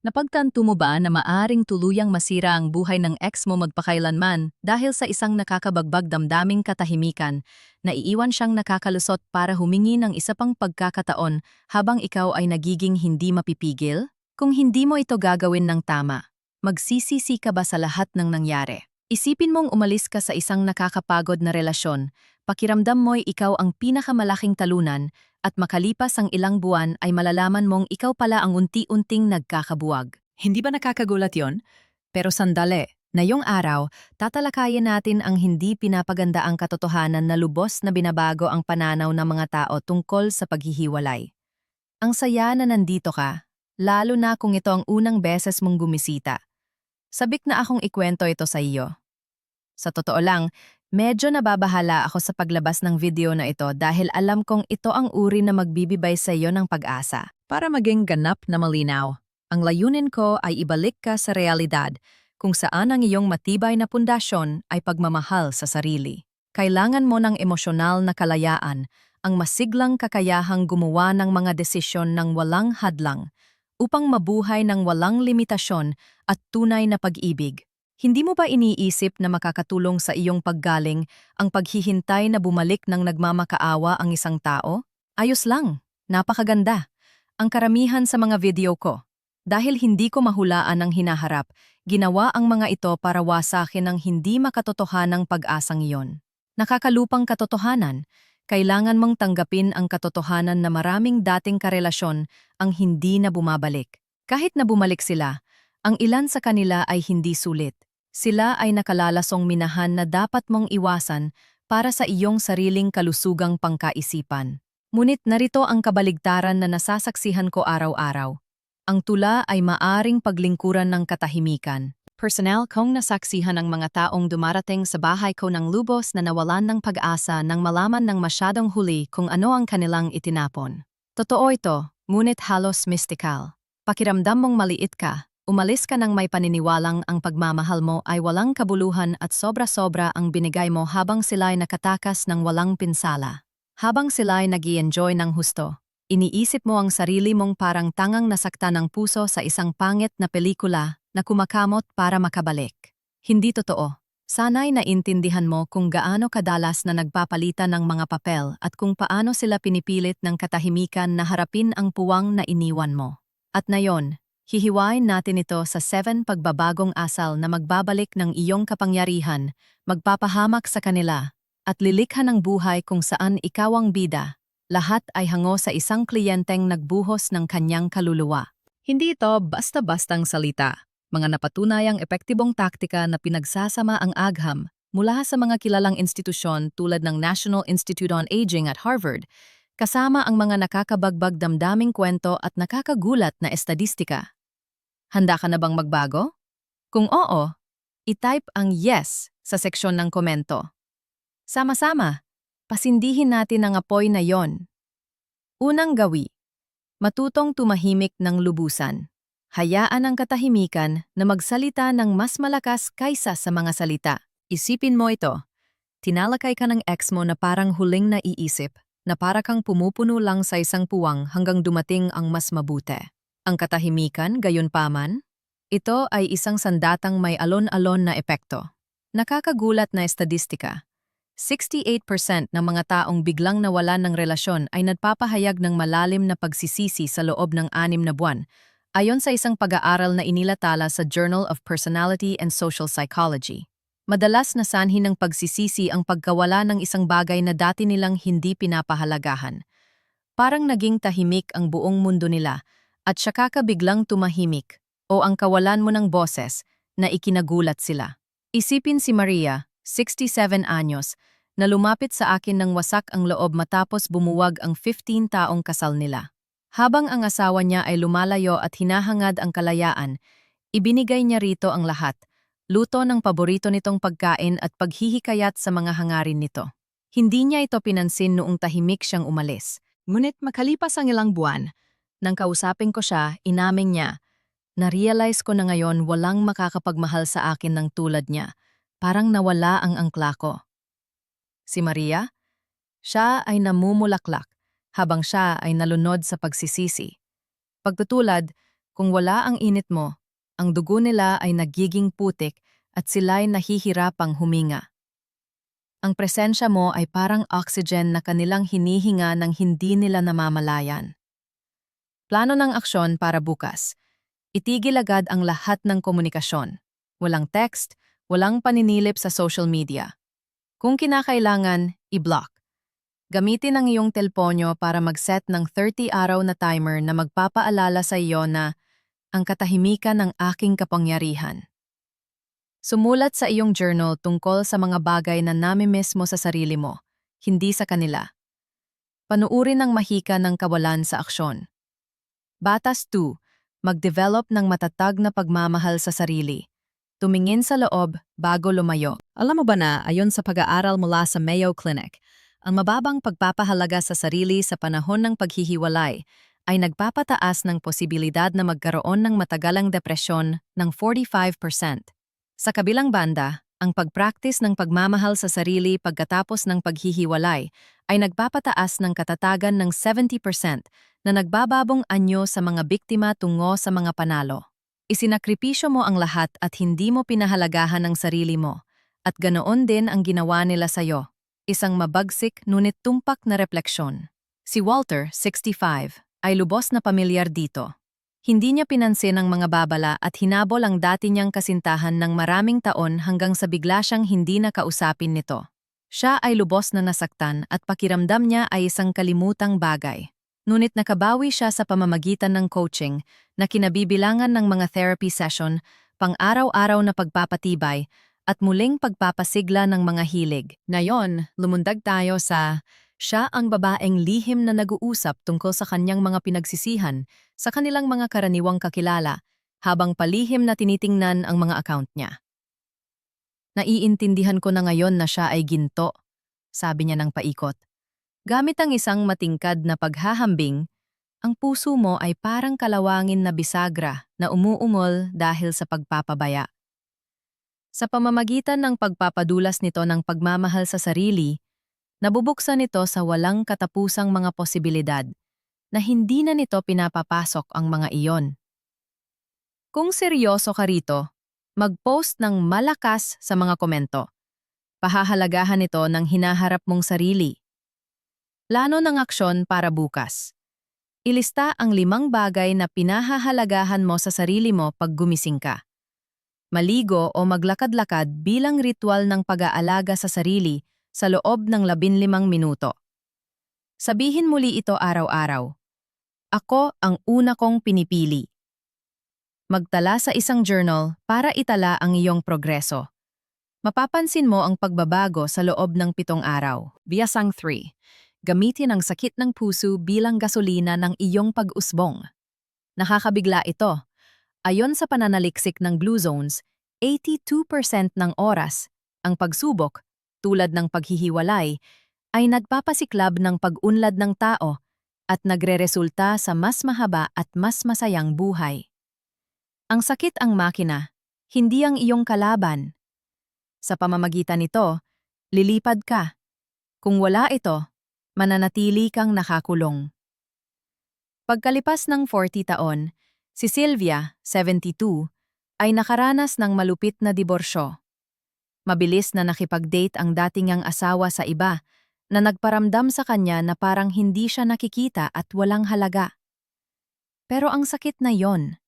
Napagtanto mo ba na maaring tuluyang masira ang buhay ng ex mo magpakailanman dahil sa isang nakakabagbag damdaming katahimikan na iiwan siyang nakakalusot para humingi ng isa pang pagkakataon habang ikaw ay nagiging hindi mapipigil? Kung hindi mo ito gagawin ng tama, magsisisi ka ba sa lahat ng nangyari? Isipin mong umalis ka sa isang nakakapagod na relasyon, pakiramdam mo'y ikaw ang pinakamalaking talunan at makalipas ang ilang buwan ay malalaman mong ikaw pala ang unti-unting nagkakabuwag. Hindi ba nakakagulat yon? Pero sandali, ngayong araw, tatalakayin natin ang hindi pinapaganda ang katotohanan na lubos na binabago ang pananaw ng mga tao tungkol sa paghihiwalay. Ang saya na nandito ka, lalo na kung ito ang unang beses mong gumisita. Sabik na akong ikwento ito sa iyo. Sa totoo lang, Medyo nababahala ako sa paglabas ng video na ito dahil alam kong ito ang uri na magbibibay sa iyo ng pag-asa. Para maging ganap na malinaw, ang layunin ko ay ibalik ka sa realidad kung saan ang iyong matibay na pundasyon ay pagmamahal sa sarili. Kailangan mo ng emosyonal na kalayaan, ang masiglang kakayahang gumawa ng mga desisyon ng walang hadlang, upang mabuhay ng walang limitasyon at tunay na pag-ibig. Hindi mo ba iniisip na makakatulong sa iyong paggaling ang paghihintay na bumalik ng nagmamakaawa ang isang tao? Ayos lang, napakaganda. Ang karamihan sa mga video ko. Dahil hindi ko mahulaan ang hinaharap, ginawa ang mga ito para wasakin ang hindi makatotohanang pag-asang iyon. Nakakalupang katotohanan, kailangan mong tanggapin ang katotohanan na maraming dating karelasyon ang hindi na bumabalik. Kahit na bumalik sila, ang ilan sa kanila ay hindi sulit. Sila ay nakalalasong minahan na dapat mong iwasan para sa iyong sariling kalusugang pangkaisipan. Ngunit narito ang kabaligtaran na nasasaksihan ko araw-araw. Ang tula ay maaring paglingkuran ng katahimikan. Personal kong nasaksihan ang mga taong dumarating sa bahay ko ng lubos na nawalan ng pag-asa nang malaman ng masyadong huli kung ano ang kanilang itinapon. Totoo ito, ngunit halos mystical. Pakiramdam mong maliit ka, Umalis ka ng may paniniwalang ang pagmamahal mo ay walang kabuluhan at sobra-sobra ang binigay mo habang sila'y nakatakas ng walang pinsala. Habang sila'y nag enjoy ng husto, iniisip mo ang sarili mong parang tangang nasakta ng puso sa isang pangit na pelikula na kumakamot para makabalik. Hindi totoo. Sana'y naintindihan mo kung gaano kadalas na nagpapalitan ng mga papel at kung paano sila pinipilit ng katahimikan na harapin ang puwang na iniwan mo. At nayon, Hihiwain natin ito sa 7 pagbabagong asal na magbabalik ng iyong kapangyarihan, magpapahamak sa kanila, at lilikha ng buhay kung saan ikaw ang bida. Lahat ay hango sa isang kliyenteng nagbuhos ng kanyang kaluluwa. Hindi ito basta-bastang salita, mga napatunayang epektibong taktika na pinagsasama ang agham mula sa mga kilalang institusyon tulad ng National Institute on Aging at Harvard, kasama ang mga nakakabagbag damdaming kwento at nakakagulat na estadistika. Handa ka na bang magbago? Kung oo, itype ang yes sa seksyon ng komento. Sama-sama, pasindihin natin ang apoy na yon. Unang gawi, matutong tumahimik ng lubusan. Hayaan ang katahimikan na magsalita ng mas malakas kaysa sa mga salita. Isipin mo ito. Tinalakay ka ng ex mo na parang huling naiisip, na para kang pumupuno lang sa isang puwang hanggang dumating ang mas mabuti. Ang katahimikan, gayon paman, ito ay isang sandatang may alon-alon na epekto. Nakakagulat na estadistika. 68% ng mga taong biglang nawalan ng relasyon ay nagpapahayag ng malalim na pagsisisi sa loob ng anim na buwan, ayon sa isang pag-aaral na inilatala sa Journal of Personality and Social Psychology. Madalas na sanhi ng pagsisisi ang pagkawala ng isang bagay na dati nilang hindi pinapahalagahan. Parang naging tahimik ang buong mundo nila at saka ka biglang tumahimik o ang kawalan mo ng boses na ikinagulat sila. Isipin si Maria, 67 anyos, na lumapit sa akin ng wasak ang loob matapos bumuwag ang 15 taong kasal nila. Habang ang asawa niya ay lumalayo at hinahangad ang kalayaan, ibinigay niya rito ang lahat, luto ng paborito nitong pagkain at paghihikayat sa mga hangarin nito. Hindi niya ito pinansin noong tahimik siyang umalis. Ngunit makalipas ang ilang buwan, nang kausapin ko siya, inaming niya, na-realize ko na ngayon walang makakapagmahal sa akin ng tulad niya. Parang nawala ang angkla ko. Si Maria? Siya ay namumulaklak habang siya ay nalunod sa pagsisisi. Pagtutulad, Kung wala ang init mo, ang dugo nila ay nagiging putik at sila'y nahihirapang huminga. Ang presensya mo ay parang oxygen na kanilang hinihinga ng hindi nila namamalayan. Plano ng aksyon para bukas. Itigil agad ang lahat ng komunikasyon. Walang text, walang paninilip sa social media. Kung kinakailangan, i-block. Gamitin ang iyong telponyo para mag-set ng 30 araw na timer na magpapaalala sa iyo na ang katahimikan ng aking kapangyarihan. Sumulat sa iyong journal tungkol sa mga bagay na namimiss mo sa sarili mo, hindi sa kanila. Panuuri ng mahika ng kawalan sa aksyon. Batas 2. Mag-develop ng matatag na pagmamahal sa sarili. Tumingin sa loob bago lumayo. Alam mo ba na, ayon sa pag-aaral mula sa Mayo Clinic, ang mababang pagpapahalaga sa sarili sa panahon ng paghihiwalay ay nagpapataas ng posibilidad na magkaroon ng matagalang depresyon ng 45%. Sa kabilang banda, ang pagpraktis ng pagmamahal sa sarili pagkatapos ng paghihiwalay ay nagpapataas ng katatagan ng 70% na nagbababong anyo sa mga biktima tungo sa mga panalo. Isinakripisyo mo ang lahat at hindi mo pinahalagahan ang sarili mo, at ganoon din ang ginawa nila sa'yo. Isang mabagsik ngunit tumpak na refleksyon. Si Walter, 65, ay lubos na pamilyar dito. Hindi niya pinansin ang mga babala at hinabol ang dati niyang kasintahan ng maraming taon hanggang sa bigla siyang hindi nakausapin nito. Siya ay lubos na nasaktan at pakiramdam niya ay isang kalimutang bagay. Ngunit nakabawi siya sa pamamagitan ng coaching na kinabibilangan ng mga therapy session, pang-araw-araw na pagpapatibay, at muling pagpapasigla ng mga hilig. Ngayon, lumundag tayo sa siya ang babaeng lihim na nag-uusap tungkol sa kanyang mga pinagsisihan sa kanilang mga karaniwang kakilala habang palihim na tinitingnan ang mga account niya. Naiintindihan ko na ngayon na siya ay ginto, sabi niya ng paikot. Gamit ang isang matingkad na paghahambing, ang puso mo ay parang kalawangin na bisagra na umuungol dahil sa pagpapabaya. Sa pamamagitan ng pagpapadulas nito ng pagmamahal sa sarili, Nabubuksan nito sa walang katapusang mga posibilidad na hindi na nito pinapapasok ang mga iyon. Kung seryoso ka rito, mag-post ng malakas sa mga komento. Pahahalagahan ito ng hinaharap mong sarili. Plano ng aksyon para bukas. Ilista ang limang bagay na pinahahalagahan mo sa sarili mo pag gumising ka. Maligo o maglakad-lakad bilang ritual ng pag-aalaga sa sarili sa loob ng 15 minuto. Sabihin muli ito araw-araw. Ako ang una kong pinipili. Magtala sa isang journal para itala ang iyong progreso. Mapapansin mo ang pagbabago sa loob ng pitong araw. Biasang 3. Gamitin ang sakit ng puso bilang gasolina ng iyong pag-usbong. Nakakabigla ito. Ayon sa pananaliksik ng Blue Zones, 82% ng oras, ang pagsubok tulad ng paghihiwalay, ay nagpapasiklab ng pag-unlad ng tao at nagreresulta sa mas mahaba at mas masayang buhay. Ang sakit ang makina, hindi ang iyong kalaban. Sa pamamagitan nito, lilipad ka. Kung wala ito, mananatili kang nakakulong. Pagkalipas ng 40 taon, si Sylvia, 72, ay nakaranas ng malupit na diborsyo. Mabilis na nakipag-date ang datingang asawa sa iba na nagparamdam sa kanya na parang hindi siya nakikita at walang halaga. Pero ang sakit na yon.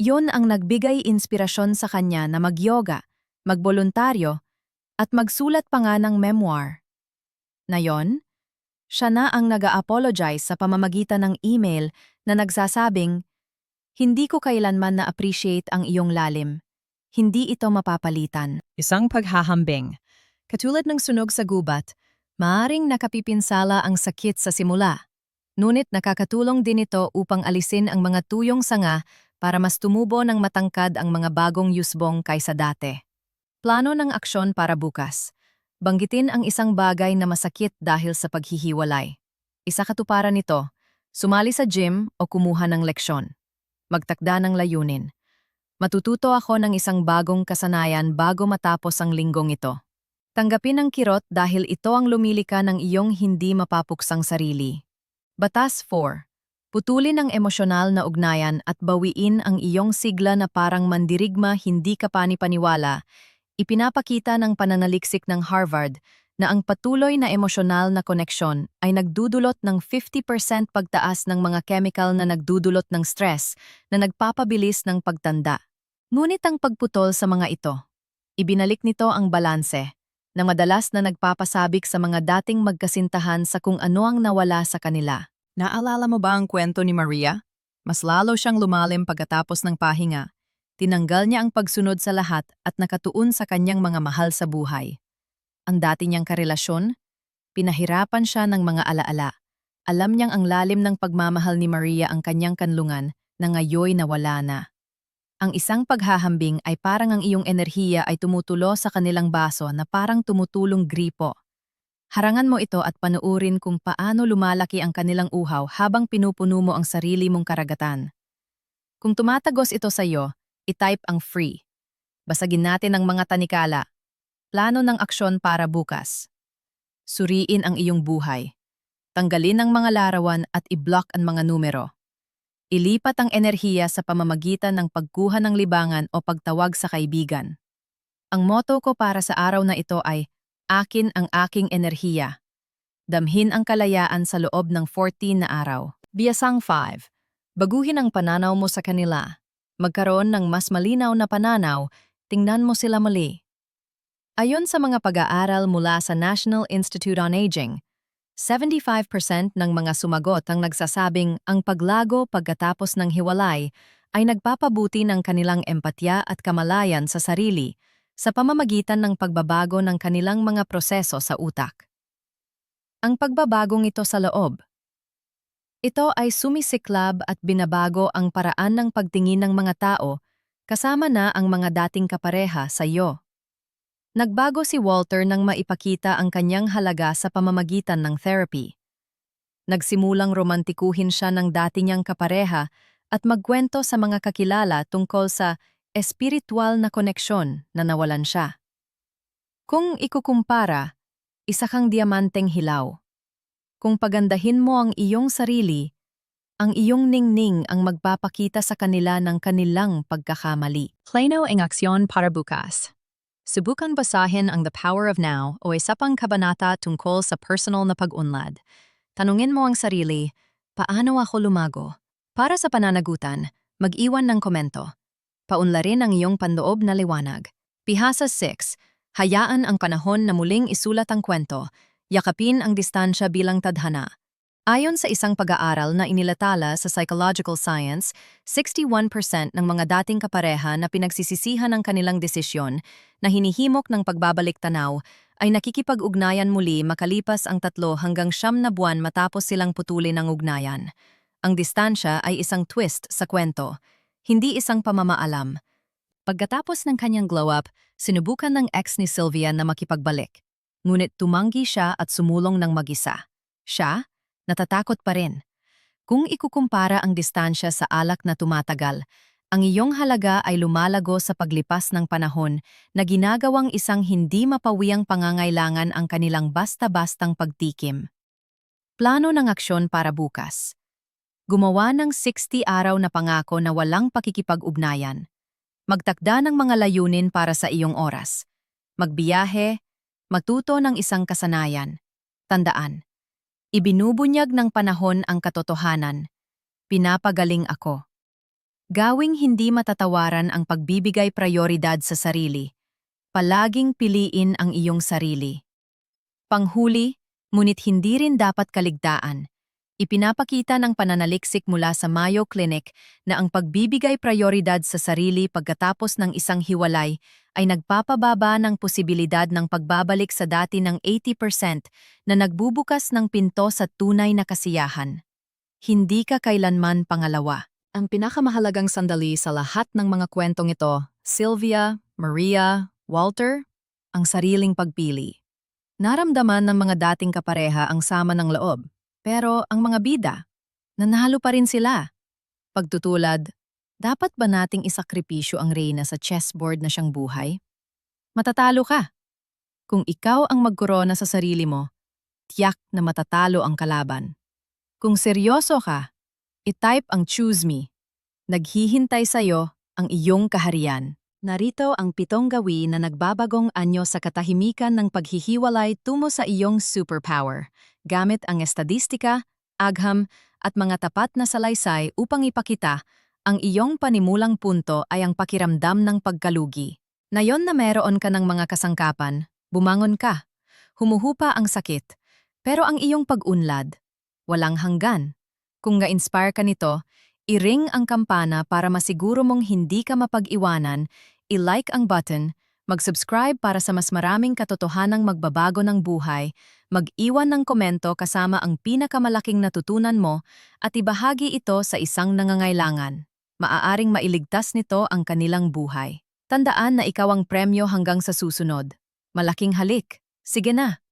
Yon ang nagbigay inspirasyon sa kanya na magyoga, magboluntaryo, at magsulat pa nga ng memoir. Na yon, siya na ang nag-apologize sa pamamagitan ng email na nagsasabing, Hindi ko kailanman na-appreciate ang iyong lalim. Hindi ito mapapalitan. Isang paghahambing. Katulad ng sunog sa gubat, maaring nakapipinsala ang sakit sa simula. Ngunit nakakatulong din ito upang alisin ang mga tuyong sanga para mas tumubo ng matangkad ang mga bagong yusbong kaysa dati. Plano ng aksyon para bukas. Banggitin ang isang bagay na masakit dahil sa paghihiwalay. Isa katuparan nito, sumali sa gym o kumuha ng leksyon. Magtakda ng layunin. Matututo ako ng isang bagong kasanayan bago matapos ang linggong ito. Tanggapin ang kirot dahil ito ang lumilika ng iyong hindi mapapuksang sarili. Batas 4. Putulin ang emosyonal na ugnayan at bawiin ang iyong sigla na parang mandirigma hindi ka panipaniwala. Ipinapakita ng pananaliksik ng Harvard na ang patuloy na emosyonal na koneksyon ay nagdudulot ng 50% pagtaas ng mga chemical na nagdudulot ng stress na nagpapabilis ng pagtanda. Ngunit ang pagputol sa mga ito, ibinalik nito ang balanse na madalas na nagpapasabik sa mga dating magkasintahan sa kung ano ang nawala sa kanila. Naalala mo ba ang kwento ni Maria? Mas lalo siyang lumalim pagkatapos ng pahinga. Tinanggal niya ang pagsunod sa lahat at nakatuon sa kanyang mga mahal sa buhay. Ang dati niyang karelasyon, pinahirapan siya ng mga alaala. Alam niyang ang lalim ng pagmamahal ni Maria ang kanyang kanlungan na ngayoy nawala na. Ang isang paghahambing ay parang ang iyong enerhiya ay tumutulo sa kanilang baso na parang tumutulong gripo. Harangan mo ito at panuurin kung paano lumalaki ang kanilang uhaw habang pinupuno mo ang sarili mong karagatan. Kung tumatagos ito sa iyo, itype ang free. Basagin natin ang mga tanikala. Plano ng aksyon para bukas. Suriin ang iyong buhay. Tanggalin ang mga larawan at i-block ang mga numero. Ilipat ang enerhiya sa pamamagitan ng pagkuha ng libangan o pagtawag sa kaibigan. Ang motto ko para sa araw na ito ay, Akin ang aking enerhiya. Damhin ang kalayaan sa loob ng 14 na araw. Biyasang 5. Baguhin ang pananaw mo sa kanila. Magkaroon ng mas malinaw na pananaw, tingnan mo sila muli. Ayon sa mga pag-aaral mula sa National Institute on Aging, 75% ng mga sumagot ang nagsasabing ang paglago pagkatapos ng hiwalay ay nagpapabuti ng kanilang empatya at kamalayan sa sarili sa pamamagitan ng pagbabago ng kanilang mga proseso sa utak. Ang pagbabagong ito sa loob. Ito ay sumisiklab at binabago ang paraan ng pagtingin ng mga tao kasama na ang mga dating kapareha sa iyo. Nagbago si Walter nang maipakita ang kanyang halaga sa pamamagitan ng therapy. Nagsimulang romantikuhin siya ng dati niyang kapareha at magkwento sa mga kakilala tungkol sa espiritual na koneksyon na nawalan siya. Kung ikukumpara, isa kang diamanteng hilaw. Kung pagandahin mo ang iyong sarili, ang iyong ningning ang magpapakita sa kanila ng kanilang pagkakamali. Plano ang aksyon para bukas. Subukan basahin ang The Power of Now o isa pang kabanata tungkol sa personal na pag-unlad. Tanungin mo ang sarili, paano ako lumago? Para sa pananagutan, mag-iwan ng komento. Paunlarin ang iyong pandoob na liwanag. Pihasa 6. Hayaan ang panahon na muling isulat ang kwento. Yakapin ang distansya bilang tadhana. Ayon sa isang pag-aaral na inilatala sa psychological science, 61% ng mga dating kapareha na pinagsisisihan ng kanilang desisyon na hinihimok ng pagbabalik tanaw ay nakikipag-ugnayan muli makalipas ang tatlo hanggang siyam na buwan matapos silang putulin ang ugnayan. Ang distansya ay isang twist sa kwento, hindi isang pamamaalam. Pagkatapos ng kanyang glow-up, sinubukan ng ex ni Sylvia na makipagbalik. Ngunit tumanggi siya at sumulong ng mag-isa. Siya, natatakot pa rin. Kung ikukumpara ang distansya sa alak na tumatagal, ang iyong halaga ay lumalago sa paglipas ng panahon na ginagawang isang hindi mapawiyang pangangailangan ang kanilang basta-bastang pagtikim. Plano ng aksyon para bukas. Gumawa ng 60 araw na pangako na walang pakikipag-ugnayan. Magtakda ng mga layunin para sa iyong oras. Magbiyahe, magtuto ng isang kasanayan. Tandaan, Ibinubunyag ng panahon ang katotohanan. Pinapagaling ako. Gawing hindi matatawaran ang pagbibigay prioridad sa sarili. Palaging piliin ang iyong sarili. Panghuli, ngunit hindi rin dapat kaligtaan. Ipinapakita ng pananaliksik mula sa Mayo Clinic na ang pagbibigay prioridad sa sarili pagkatapos ng isang hiwalay ay nagpapababa ng posibilidad ng pagbabalik sa dati ng 80% na nagbubukas ng pinto sa tunay na kasiyahan. Hindi ka kailanman pangalawa. Ang pinakamahalagang sandali sa lahat ng mga kwentong ito, Sylvia, Maria, Walter, ang sariling pagpili. Naramdaman ng mga dating kapareha ang sama ng loob pero ang mga bida, nanalo pa rin sila. Pagtutulad, dapat ba nating isakripisyo ang reyna sa chessboard na siyang buhay? Matatalo ka. Kung ikaw ang magkorona sa sarili mo, tiyak na matatalo ang kalaban. Kung seryoso ka, I-type ang choose me. Naghihintay sa'yo ang iyong kaharian. Narito ang pitong gawi na nagbabagong anyo sa katahimikan ng paghihiwalay tungo sa iyong superpower, gamit ang estadistika, agham, at mga tapat na salaysay upang ipakita ang iyong panimulang punto ay ang pakiramdam ng pagkalugi. Nayon na meron ka ng mga kasangkapan, bumangon ka. Humuhupa ang sakit, pero ang iyong pag-unlad, walang hanggan. Kung nga-inspire ka nito, i-ring ang kampana para masiguro mong hindi ka mapag-iwanan, i-like ang button, mag-subscribe para sa mas maraming katotohanang magbabago ng buhay, mag-iwan ng komento kasama ang pinakamalaking natutunan mo at ibahagi ito sa isang nangangailangan. Maaaring mailigtas nito ang kanilang buhay. Tandaan na ikaw ang premyo hanggang sa susunod. Malaking halik. Sige na,